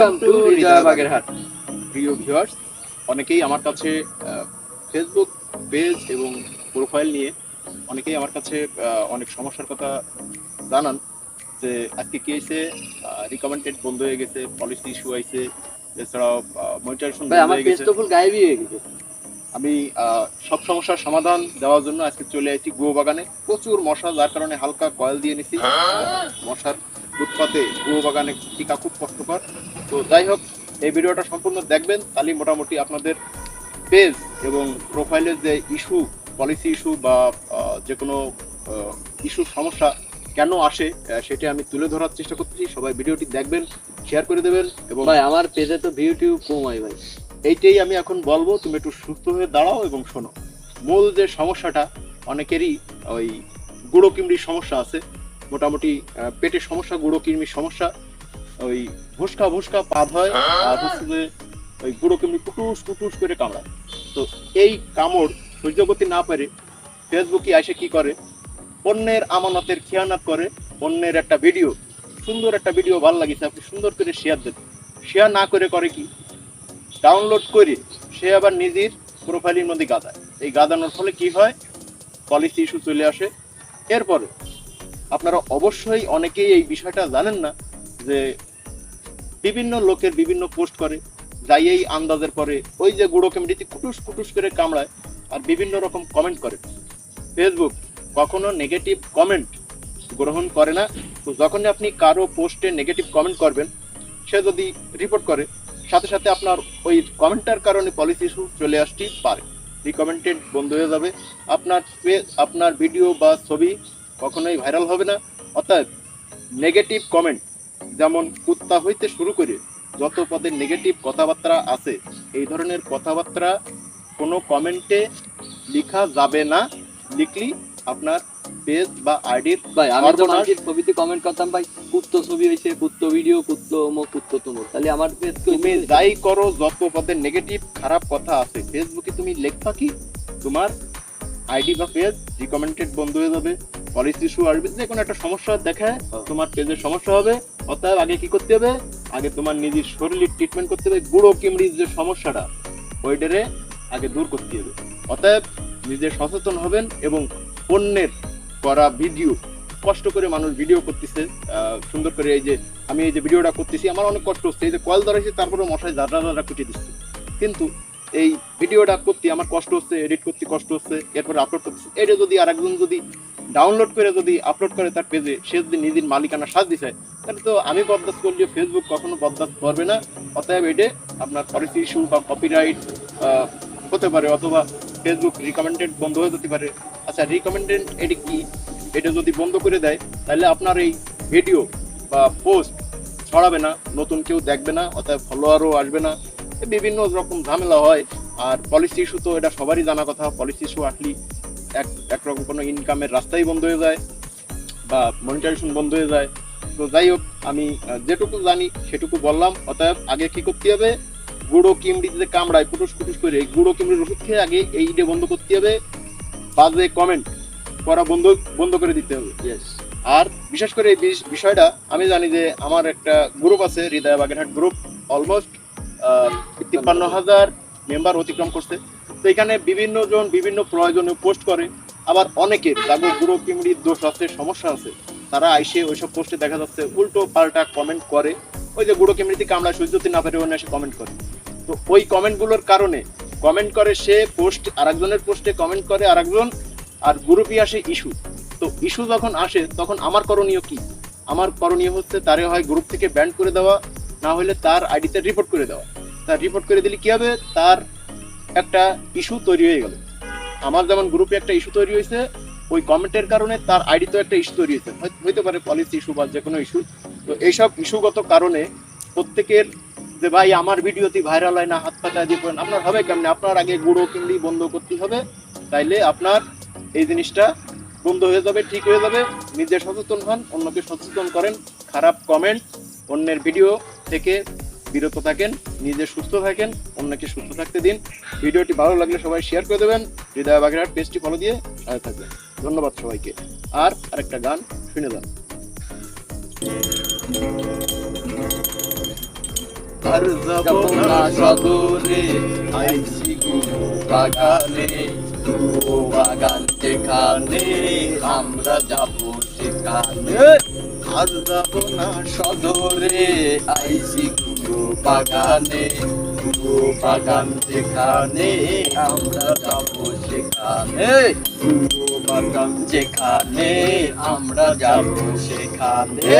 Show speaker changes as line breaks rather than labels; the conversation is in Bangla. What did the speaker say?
ওয়েলকাম টু হৃদয় বাগেরহাট
প্রিয় ভিউয়ার্স অনেকেই আমার কাছে ফেসবুক পেজ এবং প্রোফাইল নিয়ে অনেকেই আমার কাছে অনেক সমস্যার কথা জানান যে আজকে কি হয়েছে রিকমেন্ডেড বন্ধ হয়ে গেছে পলিসি ইস্যু হয়েছে এছাড়াও মনিটাইজেশন
ভাই
বন্ধ হয়ে গেছে।
ফুল গায়েবই হয়ে গেছে।
আমি আহ, সব সমস্যার সমাধান দেওয়ার জন্য আজকে চলে আসছি গুয়ো বাগানে প্রচুর মশা যার কারণে হালকা কয়েল দিয়ে নিছি। মশার উৎপাতে গুয়ো বাগানে টিকা খুব কষ্টকর। তো যাই হোক এই ভিডিওটা সম্পূর্ণ দেখবেন তাহলে মোটামুটি আপনাদের পেজ এবং প্রোফাইলের যে ইস্যু পলিসি ইস্যু বা যে কোনো ইস্যুর সমস্যা কেন আসে সেটা আমি তুলে ধরার চেষ্টা করতেছি। সবাই ভিডিওটি দেখবেন শেয়ার করে দেবেন এবং
ভাই আমার পেজে তো ভিউ টিউ কমাই ভাই।
এইটাই আমি এখন বলব তুমি একটু সুস্থ হয়ে দাঁড়াও এবং শোনো। মূল যে সমস্যাটা অনেকেরই ওই গুঁড়ো কিমড়ির সমস্যা আছে। মোটামুটি পেটের সমস্যা, গুঁড়ো কিমড়ির সমস্যা, ওই ভুসকা ভুসকা পাদ হয়, আর হচ্ছে ওই গুঁড়ো কিমড়ি কুটুস কুটুস করে কামড়ায়। তো এই কামড় সহ্য করতে না পারে ফেসবুকে এসে কি করে? অন্যের আমানতের খেয়ানাত করে অন্যের একটা ভিডিও, সুন্দর একটা ভিডিও ভালো লাগিছে, আপনি সুন্দর করে শেয়ার দেন। শেয়ার না করে করে কি? ডাউনলোড করে সে আবার নিজের প্রোফাইলের মধ্যে গাদায়। এই গাদানোর ফলে কি হয়? পলিসি ইস্যু চলে আসে। এরপরে আপনারা অবশ্যই অনেকেই এই বিষয়টা জানেন না যে বিভিন্ন লোকের বিভিন্ন পোস্ট করে যাই এই আন্দাজের পরে ওই যে গুঁড়ো কমিটিতে কুটুস কুটুস করে কামড়ায় আর বিভিন্ন রকম কমেন্ট করে। ফেসবুক কখনো নেগেটিভ কমেন্ট গ্রহণ করে না। তো যখনই আপনি কারও পোস্টে নেগেটিভ কমেন্ট করবেন, সে যদি রিপোর্ট করে, সাথে সাথে আপনার ওই কমেন্টের কারণে পলিসি ইস্যু চলে আসতেই পারে। রিকমেন্টেড বন্ধ হয়ে যাবে। আপনার আপনার ভিডিও বা ছবি কখনোই ভাইরাল হবে না। অর্থাৎ নেগেটিভ কমেন্ট যেমন কুত্তা হইতে শুরু করে যত পদের নেগেটিভ কথাবার্তা আছে এই ধরনের কথাবার্তা কোনো কমেন্টে লেখা যাবে না। লিখলি আপনার পেজ বা আইডির
ভাই আমি তো। মানুষের ছবিতে কমেন্ট করতাম ভাই কুত্তো ছবি হয়েছে কুত্তো ভিডিও কুত্তো অমুক কুত্তো তুমুক। তাহলে আমার পেজ
তুমি যাই করো যত পদের নেগেটিভ খারাপ কথা আছে ফেসবুকে তুমি লেখবা কি? তোমার আইডি বা পেজ রিকমেন্ডেড বন্ধ হয়ে যাবে। পলিসি ইস্যু আসবে, যে কোনো একটা সমস্যা দেখায় তোমার পেজের সমস্যা হবে, অতএব আগে কি করতে হবে? আগে তোমার নিজের শরীরের ট্রিটমেন্ট করতে হবে, গুঁড়ো কিমড়ির যে সমস্যাটা ওইটারে আগে দূর করতে হবে। অতএব নিজে সচেতন হবেন এবং অন্যের করা ভিডিও কষ্ট করে মানুষ ভিডিও করতেছে সুন্দর করে এই যে আমি এই যে ভিডিওটা করতেছি, আমার অনেক কষ্ট হচ্ছে, এই যে কল ধরেছি তারপরে মশাই জাদরা জাদরা কুটিয়ে দিচ্ছে। কিন্তু এই ভিডিওটা করতে আমার কষ্ট হচ্ছে এডিট করতে কষ্ট হচ্ছে, এরপরে আপলোড করতেছি, এটা যদি আরেকজন যদি ডাউনলোড করে যদি আপলোড করে তার পেজে সে যদি নিজের মালিকানা সাজ দিছে, তাহলে তো আমি বরদাস্ত করলে ফেসবুক কখনো বরদাস্ত করবে না। অতএব এটা আপনার পলিসি ইস্যু বা কপিরাইট হতে পারে অথবা ফেসবুক রিকমেন্ডেড বন্ধ হয়ে যেতে পারে। আচ্ছা রিকমেন্ডেড এটি কি? এটা যদি বন্ধ করে দেয়, তাহলে আপনার এই ভিডিও বা পোস্ট ছড়াবে না, নতুন কেউ দেখবে না, অতএব ফলোয়ারও আসবে না। বিভিন্ন রকম ঝামেলা হয়, আর পলিসি ইস্যু তো এটা সবারই জানা কথা পলিসি ইস্যু আসলে এক একরকম কোনো ইনকামের রাস্তাই বন্ধ হয়ে যায় বা মনিটাইজেশন বন্ধ হয়ে যায়। তো যাই হোক আমি যেটুকু জানি সেটুকু বললাম। অতএব আগে কি করতে হবে? গুঁড়ো কিমড়ি যে কামড়ায় কুটুস কুটুস করে এই গুঁড়ো কিমড়ির ওষুধ খেয়ে আগে এই ইডে বন্ধ করতে হবে। বাজে কমেন্ট করা বন্ধ বন্ধ করে দিতে হবে।
ইয়েস
আর বিশেষ করে এই বিষ- বিষয়টা আমি জানি যে আমার একটা গ্রুপ আছে হৃদয় বাগেরহাট গ্রুপ অলমোস্ট তিপ্পান্ন হাজার মেম্বার অতিক্রম করছে। তো এখানে বিভিন্ন জন বিভিন্ন প্রয়োজনীয় পোস্ট করে। আবার অনেকের, যাদের গুঁড়ো কিমড়ির দোষ আছে, সমস্যা আছে, তারা আইসে ওইসব পোস্টে দেখা যাচ্ছে, উল্টো পাল্টা কমেন্ট করে। ওই যে গুঁড়ো কিমড়িতে কামড়া সহ্য করতে না পেরে অন্য এসে কমেন্ট করে। তো ওই কমেন্টগুলোর কারণে কমেন্ট করে সে পোস্ট, আরেকজনের পোস্টে কমেন্ট করে আরেকজন, আর গ্রুপই আসে ইস্যু। তো ইস্যু যখন আসে, তখন আমার করণীয় কি? আমার করণীয় হচ্ছে তারে হয় গ্রুপ থেকে ব্যান্ড করে দেওয়া, না হলে তার আইডিতে রিপোর্ট করে দেওয়া। তার রিপোর্ট করে দিলে কি হবে? তার একটা ইস্যু তৈরি হয়ে গেল। আমার যেমন গ্রুপে একটা ইস্যু তৈরি হয়েছে, ওই কমেন্টের কারণে তার আইডিতেও একটা ইস্যু তৈরি হয়েছে। হইতে পারে পলিসি ইস্যু বা যে কোনো ইস্যু তো এইসব ইস্যুগত কারণে প্রত্যেকের যে, ভাই, আমার ভিডিওতে ভাইরাল হয় না, হাত পাতা দিয়ে পড়েন, আপনার হবে কেমনে? আপনার আগে গুঁড়ো কিনলি বন্ধ করতে হবে, তাইলে আপনার এই জিনিসটা বন্ধ হয়ে যাবে, ঠিক হয়ে যাবে। নিজে সচেতন হন, অন্যকে সচেতন করেন, খারাপ কমেন্ট অন্যের ভিডিও থেকে বিরত থাকেন নিজে সুস্থ থাকেন অন্যকে সুস্থ থাকতে দিন। ভিডিওটি ভালো লাগলে সবাই শেয়ার করে দেবেন। হৃদয় বাগেরহাট পেজটি ফলো দিয়ে সাথে থাকবেন। ধন্যবাদ সবাইকে। আর আরেকটা গান শুনে যান। আর যাব না
আইসি বাগানে গুরু বাগান যেখানে আমরা যাব সেখানে।
আর যাব না
সদরে আইসি গুরু বাগানে গুরু বাগান যেখানে আমরা যাব সেখানে। গুরু বাগান যেখানে আমরা যাব সেখানে।